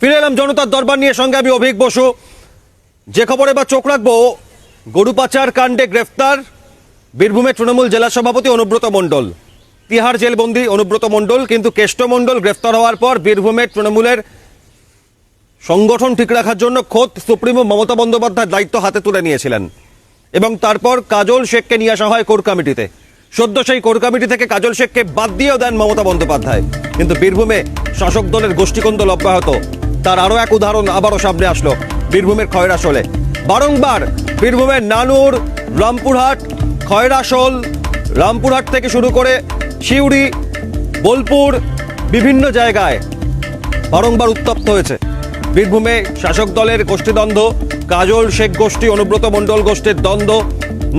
ফিরে এলাম জনতার দরবার নিয়ে। সঙ্গে আমি অভিক বসু। যে খবরে বা চোখ রাখব গরু পাচার কাণ্ডে গ্রেফতার বীরভূমের তৃণমূল জেলা সভাপতি অনুব্রত মণ্ডল। তিহার জেলবন্দি অনুব্রত মণ্ডল, কিন্তু কেষ্ট মণ্ডল গ্রেফতার হওয়ার পর বীরভূমের তৃণমূলের সংগঠন ঠিক রাখার জন্য খোদ সুপ্রিমো মমতা বন্দ্যোপাধ্যায় দায়িত্ব হাতে তুলে নিয়েছিলেন। এবং তারপর কাজল শেখকে নিয়ে আসা হয় কোর কমিটিতে। সদ্য সেই কোর কমিটি থেকে কাজল শেখকে বাদ দিয়েও দেন মমতা বন্দ্যোপাধ্যায়। কিন্তু বীরভূমে শাসক দলের গোষ্ঠীকন্দল অব্যাহত। তার আরও এক উদাহরণ আবারও সামনে আসলো, বীরভূমের খয়রাসোলে। বারংবার বীরভূমের নানুর, রামপুরহাট, খয়রাসোল, রামপুরহাট থেকে শুরু করে শিউড়ি বোলপুর, বিভিন্ন জায়গায় বারংবার উত্তপ্ত হয়েছে। বীরভূমে শাসক দলের গোষ্ঠীদ্বন্দ্ব, কাজল শেখ গোষ্ঠী, অনুব্রত মণ্ডল গোষ্ঠীর দ্বন্দ্ব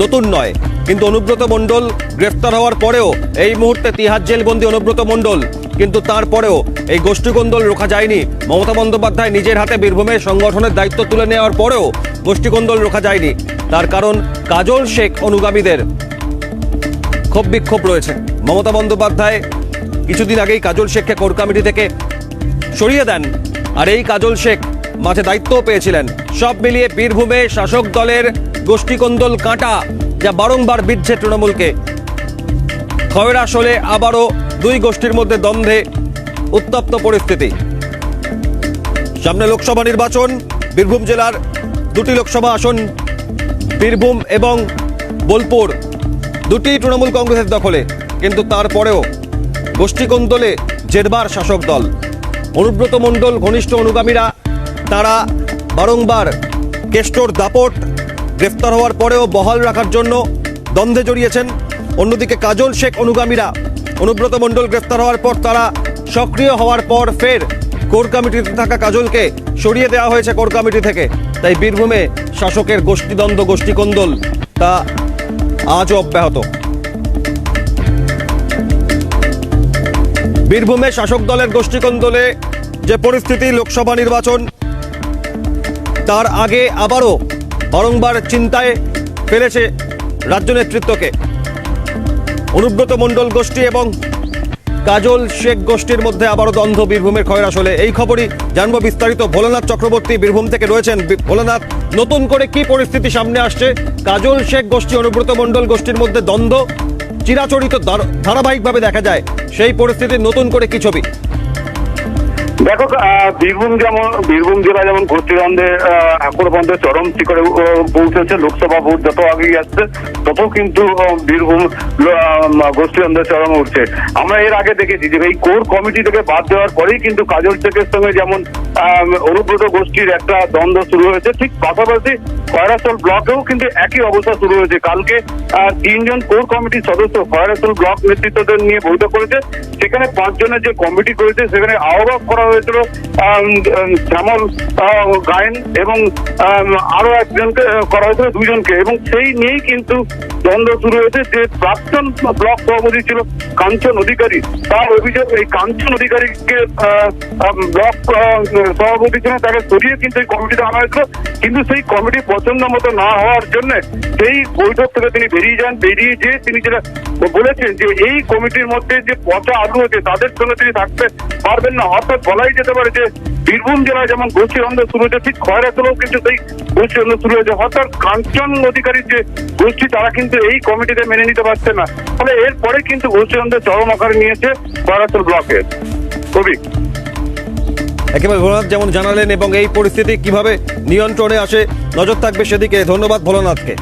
নতুন নয়। কিন্তু অনুব্রত মণ্ডল গ্রেফতার হওয়ার পরেও এই মুহূর্তে তিহার জেলবন্দি অনুব্রত মণ্ডল। কিন্তু তারপরেও এই গোষ্ঠীকন্দল রোখা যায়নি। মমতা বন্দ্যোপাধ্যায় নিজের হাতে বীরভূমের সংগঠনের দায়িত্ব তুলে নেওয়ার পরেও গোষ্ঠীকন্দল রোখা যায়নি। তার কারণ কাজল শেখ অনুগামীদের ক্ষোভ বিক্ষোভ রয়েছে। মমতা বন্দ্যোপাধ্যায় কিছুদিন আগেই কাজল শেখকে কোর কমিটি থেকে সরিয়ে দেন। আর এই কাজল শেখ মাঝে দায়িত্বও পেয়েছিলেন। সব মিলিয়ে বীরভূমে শাসক দলের গোষ্ঠীকন্দল কাঁটা যা বারংবার বিচ্ছে তৃণমূলকে। খয়ের আসলে আবারও দুই গোষ্ঠীর মধ্যে দ্বন্দ্বে, উত্তপ্ত পরিস্থিতি। সামনে লোকসভা নির্বাচন, বীরভূম জেলার দুটি লোকসভা আসন, বীরভূম এবং বোলপুর। দুটি তৃণমূল কংগ্রেসের দখলে, কিন্তু তারপরেও গোষ্ঠীকন্দলে জেরবার শাসক দল। অনুব্রত মণ্ডল, ঘনিষ্ঠ অনুগামীরা, তারা বারংবার কেষ্টর দাপট গ্রেফতার হওয়ার পরেও বহাল রাখার জন্য দ্বন্দ্বে জড়িয়েছেন অন্যদিকে কাজল শেখ অনুগামীরা। অনুব্রত মণ্ডল গ্রেফতার হওয়ার পর তারা সক্রিয় হওয়ার পর ফের কোর কমিটিতে থাকা কাজলকে সরিয়ে দেওয়া হয়েছে কোর কমিটি থেকে। তাই বীরভূমে শাসকের গোষ্ঠীদ্বন্দ্ব, গোষ্ঠীকন্দল তা আজও অব্যাহত। বীরভূমে শাসক দলের গোষ্ঠীকন্দলে যে পরিস্থিতি, লোকসভা নির্বাচন, তার আগে আবারও বারংবার চিন্তায় ফেলেছে রাজ্য নেতৃত্বকে। অনুব্রত মণ্ডল গোষ্ঠী এবং কাজল শেখ গোষ্ঠীর মধ্যে আবারও দ্বন্দ্ব, বীরভূমের খয়ের আসলে এই খবরই জানব বিস্তারিত। ভোলানাথ চক্রবর্তী বীরভূম থেকে রয়েছেন ভোলানাথ, নতুন করে কি পরিস্থিতি সামনে আসছে? কাজল শেখ গোষ্ঠী, অনুব্রত মণ্ডল গোষ্ঠীর মধ্যে দ্বন্দ্ব, চিরাচরিত ধার- ধারাবাহিকভাবে দেখা যায়। সেই পরিস্থিতির নতুন করে কি ছবি? দেখো বীরভূম যেমন, বীরভূম জেলা যেমন গোষ্ঠীদ্বন্দ্বের আকর বন্ধে চরম শিখরে পৌঁছেছে, লোকসভা ভোট যত আগেই আসছে, তত কিন্তু বীরভূম গোষ্ঠীদ্বন্দ্বের চরম উঠছে। আমরা এর আগে দেখেছি যে এই কোর কমিটি থেকে বাদ দেওয়ার পরেই কিন্তু কাজল শেখের সঙ্গে যেমন অনুব্রত গোষ্ঠীর একটা দ্বন্দ্ব শুরু হয়েছে, ঠিক পাশাপাশি খয়রাসল ব্লকেও কিন্তু একই অবস্থা শুরু হয়েছে। কালকে তিনজন কোর কমিটির সদস্য খয়রাসল ব্লক নেতৃত্বদের নিয়ে বৈঠক করেছে। সেখানে পাঁচজনের যে কমিটি করেছে, সেখানে আহ্বায়ক করা হয়েছিল শ্যামল গায়েন এবং আরও একজনকে করা হয়েছিল, দুইজনকে। এবং সেই নিয়েই কিন্তু দ্বন্দ্ব শুরু হয়েছে যে প্রাক্তন ব্লক সভাপতি ছিল কাঞ্চন অধিকারী। তার অভিযোগ, এই কাঞ্চন অধিকারীকে ব্লক সভাপতি ছিলেন, তাকে সরিয়ে কিন্তু এই কমিটিতে আনা হয়েছিল। কিন্তু সেই কমিটি পছন্দ মতো না হওয়ার জন্য সেই বৈঠক থেকে তিনি বেরিয়ে যান, বেরিয়ে যেয়ে তিনি যেটা বলেছেন যে এই কমিটির মধ্যে যে পচা আলু আছে, তাদের সঙ্গে তিনি থাকতে পারবেন না। অর্থাৎ বলাই যেতে পারে যে বীরভূম জেলায় যেমন গোষ্ঠী দ্বন্দ্ব শুরু হয়েছে, ঠিক খয়রাতলেও কিন্তু সেই গোষ্ঠী দ্বন্দ্ব শুরু হয়েছে। অর্থাৎ কাঞ্চন অধিকারীর যে গোষ্ঠী, তারা কিন্তু এই কমিটিতে মেনে নিতে পারছে না। ফলে এরপরে কিন্তু গোষ্ঠী দ্বন্দ্বের চরম আকারে নিয়েছে খয়রাতল ব্লকের কবি। একেবারে ভোলানাথ যেমন জানালেন, এবং এই পরিস্থিতি কীভাবে নিয়ন্ত্রণে আসে, নজর থাকবে সেদিকে। ধন্যবাদ ভোলানাথকে।